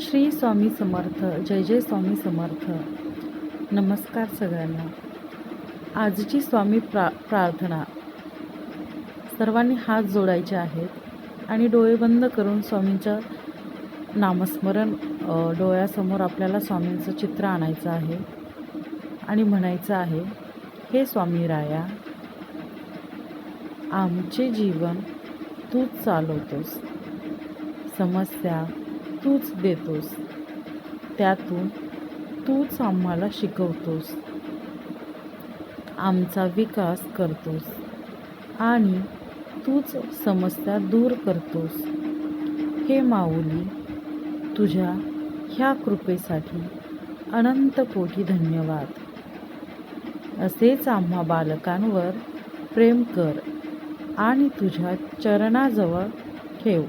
श्री स्वामी समर्थ जय जय स्वामी समर्थ. नमस्कार सगळ्यांना. आजची स्वामी प्रा प्रार्थना. सर्वांनी हात जोडायचे आहेत आणि डोळे बंद करून स्वामींचं नामस्मरण डोळ्यासमोर आपल्याला स्वामींचं चित्र आणायचं आहे आणि म्हणायचं आहे हे स्वामी राया आमचे जीवन तूच चालवतोस. समस्या तूच देतोस. त्यातून तूच आम्हाला शिकवतोस. आमचा विकास करतोस. आणि तूच समस्या दूर करतोस. हे माऊली तुझ्या ह्या कृपेसाठी अनंत कोटी धन्यवाद. असेच आम्हा बालकांवर प्रेम कर आणि तुझ्या चरणाजवळ ठेव.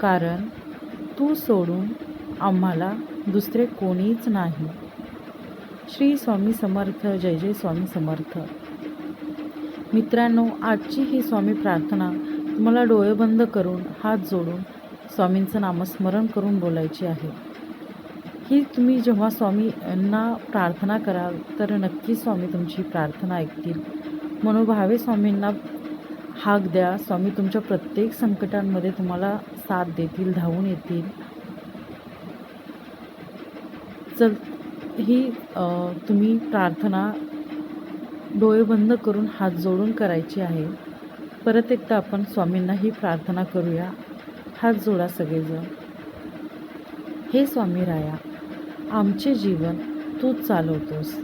कारण तू सोडून आम्हाला दुसरे कोणीच नाही. श्री स्वामी समर्थ जय जय स्वामी समर्थ. मित्रांनो आजची ही स्वामी प्रार्थना तुम्हाला डोळे बंद करून हात जोडून स्वामींचं नामस्मरण करून बोलायची आहे. ही तुम्ही जेव्हा स्वामींना प्रार्थना कराल तर नक्की स्वामी तुमची प्रार्थना ऐकतील. मनोभावे स्वामींना हाक द्या. स्वामी तुमच्या प्रत्येक संकटांमध्ये तुम्हाला साथ देतील धावून येतील. चल ही तुम्ही प्रार्थना डोळे बंद करून हात जोडून करायची आहे. परत एकदा आपण स्वामींना ही प्रार्थना करूया. हात जोडा सगळेजण. हे स्वामी राया आमचे जीवन तूच चालवतोस.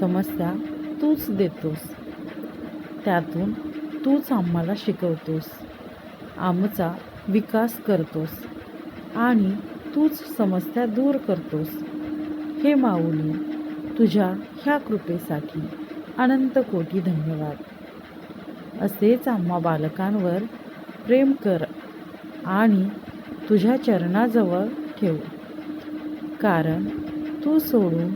समस्या तूच देतोस. त्यातून तूच आम्हाला शिकवतोस. आमचा विकास करतोस. आणि तूच समस्या दूर करतोस. हे माऊली तुझ्या ह्या कृपेसाठी अनंत कोटी धन्यवाद. असेच आम्हा बालकांवर प्रेम कर आणि तुझ्या चरणाजवळ ठेव. कारण तू सोडून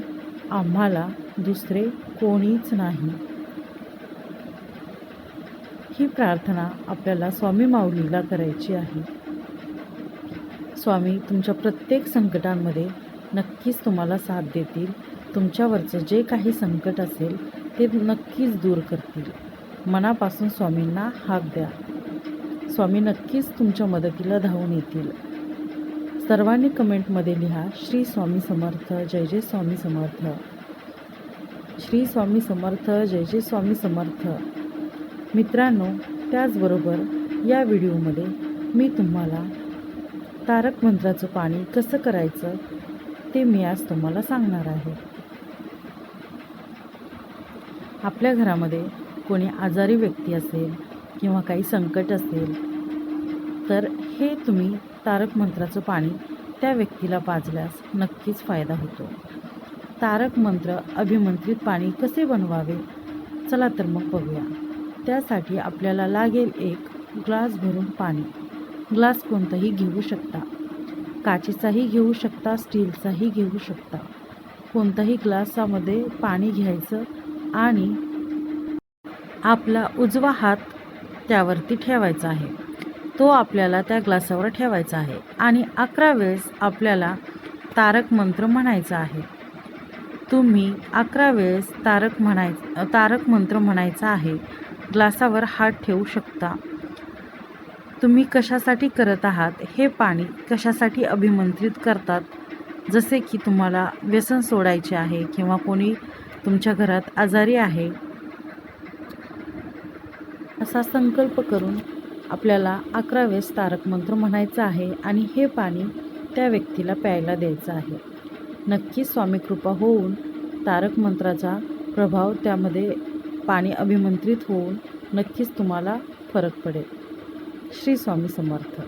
आम्हाला दुसरे कोणीच नाही. ही प्रार्थना आपल्याला स्वामी माऊलीला करायची आहे. स्वामी तुमच्या प्रत्येक संकटांमध्ये नक्कीच तुम्हाला साथ देतील. तुमच्यावरचं जे काही संकट असेल ते नक्कीच दूर करतील. मनापासून स्वामींना हाक द्या. स्वामी नक्कीच तुमच्या मदतीला धावून येतील. सर्वांनी कमेंटमध्ये लिहा श्री स्वामी समर्थ जय जय स्वामी समर्थ. श्री स्वामी समर्थ जय जय स्वामी समर्थ. मित्रांनो त्याचबरोबर या व्हिडिओमध्ये मी तुम्हाला तारक मंत्राचं पाणी कसं करायचं ते मी आज तुम्हाला सांगणार आहे. आपल्या घरामध्ये कोणी आजारी व्यक्ती असेल किंवा काही संकट असेल तर हे तुम्ही तारक मंत्राचं पाणी त्या व्यक्तीला पाजल्यास नक्कीच फायदा होतो. तारक मंत्र अभिमंत्रित पाणी कसे बनवावे? चला तर मग बघूया. त्यासाठी आपल्याला लागेल एक ग्लास भरून पाणी. ग्लास कोणताही घेऊ शकता. काचेचाही घेऊ शकता स्टीलचाही घेऊ शकता. कोणताही ग्लासामध्ये पाणी घ्यायचं आणि आपला उजवा हात त्यावरती ठेवायचा आहे. तो आपल्याला त्या ग्लासावर ठेवायचा आहे आणि अकरा वेळेस आपल्याला तारक मंत्र म्हणायचा आहे. तुम्ही अकरा वेळेस तारक म्हणाय तारक मंत्र म्हणायचा आहे. ग्लासावर हात ठेवू शकता. तुम्ही कशासाठी करत आहात हे पाणी कशासाठी अभिमंत्रित करतात? जसे की तुम्हाला व्यसन सोडायचे आहे किंवा कोणी तुमच्या घरात आजारी आहे? असा संकल्प करून आपल्याला अकरा वेळेस तारक मंत्र म्हणायचं आहे आणि हे पाणी त्या व्यक्तीला प्यायला द्यायचं आहे. नक्की स्वामी कृपा होऊन तारक मंत्राचा प्रभाव त्यामध्ये पाणी अभिमंत्रित होऊन नक्कीच तुम्हाला फरक पडेल. श्री स्वामी समर्थ.